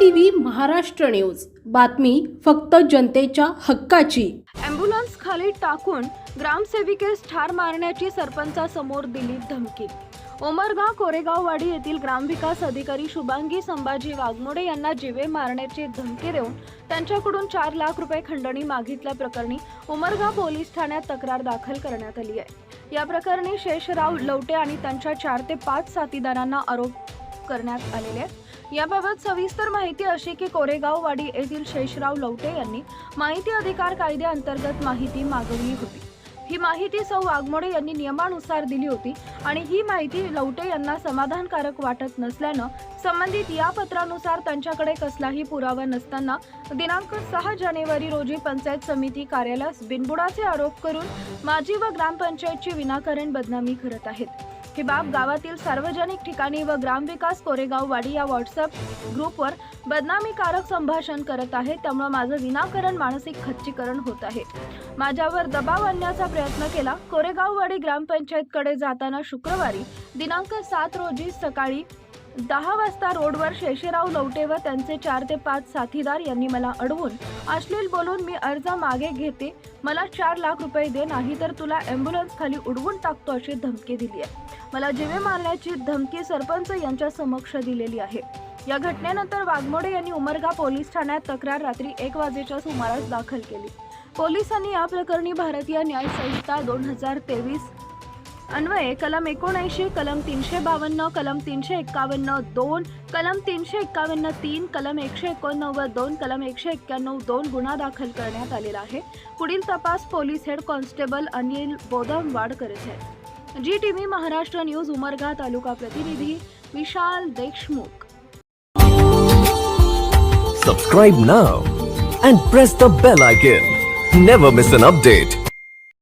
TV Maharashtra news. बातमी फक्त जनतेच्या हक्काची. अँब्युलन्स खाली टाकून ग्रामसेविकेस ठार मारण्याची सरपंचासमोर दिली धमकी. उमरगाव कोरेगाववाडी येथील ग्रामविकास अधिकारी शुभांगी संभाजी वाघमोडे यांना जिवे मारण्याची धमकी देऊन त्यांच्याकडून चार लाख रुपये खंडणी मागितल्याप्रकरणी उमरगाव पोलीस ठाण्यात तक्रार दाखल करण्यात आली आहे. या प्रकरणी शेषराव लवटे आणि त्यांच्या चार ते पाच साथीदारांना आरोप करण्यात आलेले आहेत. याबाबत सविस्तर माहिती अशी की कोरेगाववाडी येथील शेषराव लवटे यांनी माहिती अधिकार कायद्याअंतर्गत माहिती मागवली होती. ही माहिती सौ वाघमोडे यांनी नियमानुसार दिली होती आणि ही माहिती लवटे यांना समाधानकारक वाटत नसल्यानं संबंधित या पत्रानुसार त्यांच्याकडे कसलाही पुरावा नसताना दिनांक सहा जानेवारी रोजी पंचायत समिती कार्यालयास बिनबुडाचे आरोप करून माजी व ग्रामपंचायतची विनाकारण बदनामी करत आहेत. ही बाब गावातील सार्वजनिक ठिकाणी व ग्रामविकास कोरेगाव वाडी या व्हॉट्सअप ग्रुपवर बदनामीकारक संभाषण करत आहे. त्यामुळे माझं विनाकारण मानसिक खच्चीकरण होत आहे. माझ्यावर दबाव आणण्याचा प्रयत्न केला. कोरेगाववाडी ग्रामपंचायतकडे जाताना शुक्रवारी दिनांक सात रोजी सकाळी दहा वाजता रोडवर शेषेराव लवटे व त्यांचे चार ते पाच साथीदार यांनी मला अडवून अश्लील बोलून मी अर्ज मागे घेते. मला चार लाख रुपये दे नाही तर तुला ॲम्ब्युलन्स खाली उडवून टाकतो अशी धमकी दिली आहे. मला जिवे मारण्याची धमकी सरपंच यांच्या समक्ष दिलेली आहे. या घटनेनंतर वाघमोडे यांनी उमरगा पोलीस ठाण्यात तक्रार रात्री एक वाजेच्या सुमारास दाखल केली. पोलिसांनी या प्रकरणी भारतीय न्याय संहिता दोन हजार तेवीस अन्वये कलम एकोणऐंशी कलम तीनशे बावन्न कलम तीनशे एक्कावन्न दोन कलम तीनशे एक्कावन्न तीन कलम एकशे एकोणनव्वद दोन कलम एकशे एक्क्याण्णव दोन गुन्हा दाखल करण्यात आलेला आहे. पुढील तपास police head constable Anil Bodamwad करत आहेत. G T V Maharashtra news Umarga taluka प्रतिनिधी Vishal Deshmukh. Subscribe now and press the bell icon never miss an update